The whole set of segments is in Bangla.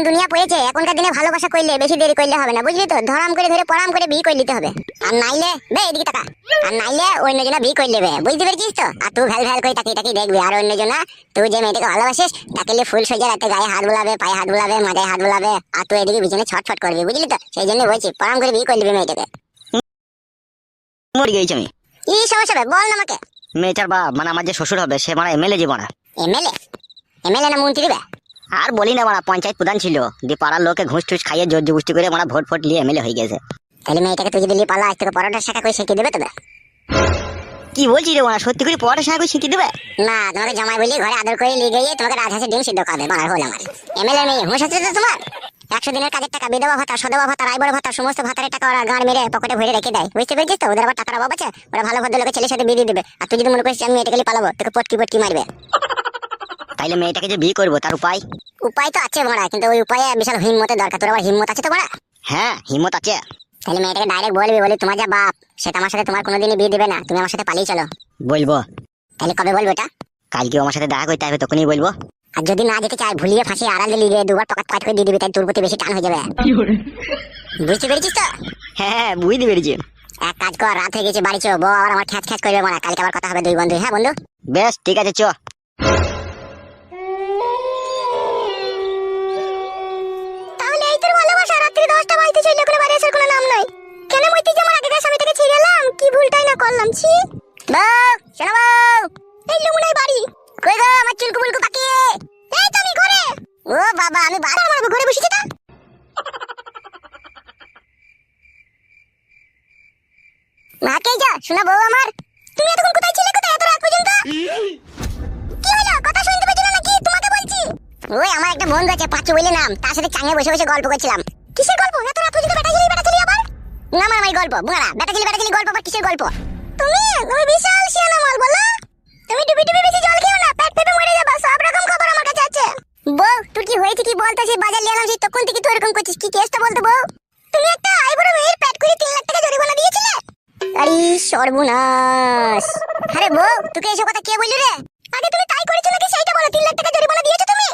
দিন দুনিয়া পড়েছে এখনকার দিনে ভালোবাসা করলে বেশি দেরি করলে হবে না বুঝলি তো? ধরাম করে ধরে পড়াম করে বিয়ে করে নিতে হবে। আর নাইলে বে এদিকে টাকা আর নাইলে অন্য জনা বিয়ে করে নেবে বুঝতে পেরেছিস তো? আর তুই ভ্যাল ভ্যাল করে তাকিয়ে তাকিয়ে দেখবি আর অন্য জনা তুই যে মেয়েটাকে ভালোবাসিস তাকে নিয়ে ফুল সোজা রাতে গায়ে হাত বুলাবে পায়ে হাত বুলাবে মাথায় হাত বুলাবে আর তুই এদিকে বিছানে ছটফট করবি বুঝলি তো? সেই জন্য বলছি পড়াম করে বিয়ে করে নিবি মেয়েটাকে। মরে গেছি আমি। কি সমস্যা হবে বল না আমাকে। মেয়েটার বাপ মানে আমার যে শ্বশুর হবে সে মানে এমএলএ জীবন। এমএলএ? এমএলএ না মন্ত্রী বে আর বলি না মারা পঞ্চায়েত প্রধান ছিল। দিয়ে পাড়ার লোকে ঘুষ টুস খাইয়ে জোর জবস্তি করে মানে ভোট ফোট নিয়ে এমএলএ হয়ে গেছে। তাহলে মেয়েটাকে তুই যদি নিয়ে পালা আজ থেকে পরোটা শাখা করে শিখিয়ে দেবে তবে কি বলছি রে মারা সত্যি করে পড়াশোনা করে শিখিয়ে দেবে? না তোমাকে জামাই বলি ঘরে আদর করে নিয়ে গিয়ে তোমাকে রাজহাঁসের ডিম সিদ্ধ খাওয়াবে মার হল আমার। এমএলএ মেয়ে হুঁশ আছে তো তোমার? একশো দিনের কাজের টাকা বিধবা ভাতা সদবা ভাতা রায়বর ভাতা সমস্ত ভাতারের টাকা ওরা গাঁড় মেরে পকেটে ভরে রেখে দেয়। বুঝতে পেরেছিস তো? ওদের আবার টাকার অভাব আছে। ওরা ভালো ভদ্র লোকের ছেলের সাথে বিয়ে দেবে। আর তুই যদি মনে করিস আমি এটাকে পালাবো তোকে পটকি পটকি মারবে। তাইলে মেয়েটাকে যে বিয়ে করব তার উপায়? উপায় তো আছে বড়া কিন্তু ওই উপায়ে বিশাল হিম্মতের দরকার। তোর আবার হিম্মত আছে তো বড়া হ্যাঁ হিম্মত আছে। তাহলে মেয়েটাকে ডাইরেক্ট বলবি বলি তোমার যা বাপ সেটা আমার সাথে তোমার কোনোদিনই বিয়ে দেবে না তুমি আমার সাথে পালিয়ে চলো। বলব। তাহলে কবে বলব এটা? কালকে আমার সাথে দেখা করতে হবে তখনই বলব। আর যদি না যেতে চাই ভুলিয়ে ফাঁসিয়ে আড়ালে লিগে দুবার পকাত পকাত করে দিয়ে দিবি তাই তোর প্রতি বেশি টান হয়ে যাবে। বুঝতে পেরেছিস তো? হ্যাঁ হ্যাঁ বুঝতে পেরেছি। এক কাজ কর রাত হয়ে গেছে বাড়ি চো বউ আবার আমার খ্যাচ খ্যাচ করবে মারা কালকে আবার কথা হবে দুই বন্ধু হ্যাঁ বন্ধু? বেশ ঠিক আছে চ। বউ এই লুমুনাই বাড়ি। কই গো আমার চুলকু বুলকু পাকি এই তো আমি ঘরে। ও বাবা আমি বারবার মারবো ঘরে বসেছি তা। মাকে যা শোনা বউ আমার। তুমি এতক্ষণ কোথায় ছিলে কোথায় এত রাত পর্যন্ত? কি হলো? কথা শুনতে পেছো না নাকি? তোমাকে বলছি। ওই আমার একটা বন্ধু আছে পাঁচু বলে নাম। তার সাথে চাঙে বসে বসে গল্প করছিলাম। কিসের গল্প? এত রাত পর্যন্ত বেটা ছিলি বেটা ছিলি আবার? না আমার আমার গল্প বুড়া বেটা ছিলি বেটা ছিলি গল্প আবার কিসের গল্প? তুমি? তুমি বিশাল শিয়ানা মাল বলো। তুমি ডুবি ডুবি বেশি জল খেও না, পেট পেটে মরে যাবে, সব রকম খবর আমার কাছে আছে। বউ, তোর কি হয়েছে, কি বলতো, সেই বাজার এলাম, সেই তখন থেকে তুই এরকম করছিস, কি কেসটা বলতো বউ? তুমি একটা আইবুড়ো মেয়ের পেট করে তিন লাখ টাকা জরিমানা দিয়েছিলে? আরে সর্বনাশ। আরে বউ, তোকে এসব কথা কে বললি রে? আগে তুমি তাই করেছ নাকি সেইটা বলো, তিন লাখ টাকা জরিমানা দিয়েছ তুমি?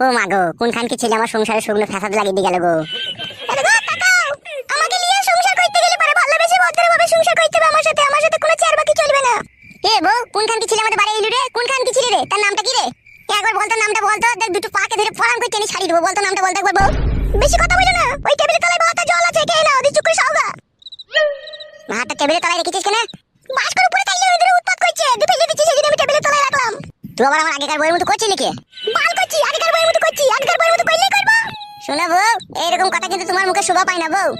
ও মা গো কোনখান কি ছেলে আমার সংসারে শুকনো ফ্যাসাদ লাগিয়ে দিয়ে গেল গো তাকাও আমাকে নিয়ে সংসার করতে গেলে পরে ভালোবেসে ভদ্রভাবে সংসার করতে হবে আমার সাথে আমার সাথে কোনো চার বাকি চলবে না এ বউ কোনখান কি ছেলে আমাদের বাড়ি এলু রে কোনখান কি ছেলে রে তার নামটা কি রে একবার বলতো নামটা বলতো দেখ দুটো পাকে ধরে করে টেনে বলতো নামটা বলতো একবার বেশি কথা বলো না। ওই টেবিলের তলায় জল আছে নাও সাওগা হাতটা টেবিলের তলায় রেখেছিস কেন? করে তাইলে ওদের উৎপাত করছে। দু সেদিন আমি টেবিলের তলায় রাখলাম। তুই আবার আমার আগেকার বইয়ের মতো করছিস নাকি? করছি, আগেকার বইয়ের মতো করছি, আগেকার বইয়ের মতো করলেই বউ, এইরকম কথা কিন্তু তোমার মুখে শোভা পায় না বউ।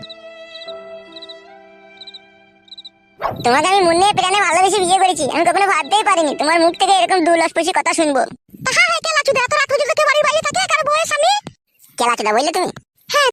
তোমাকে আমি মনে প্রাণে ভালোবেসে বিয়ে করেছি, আমি কখনো ভাবতেই পারিনি তোমার মুখ থেকে এরকম দুলস্পর্শী কথা শুনব। হ্যাঁ হ্যাঁ কেলা পর্যন্ত কেউ বাড়ির বাইরে থাকে কারও বউয়ের স্বামী? কেলা চুদা বললে তুমি?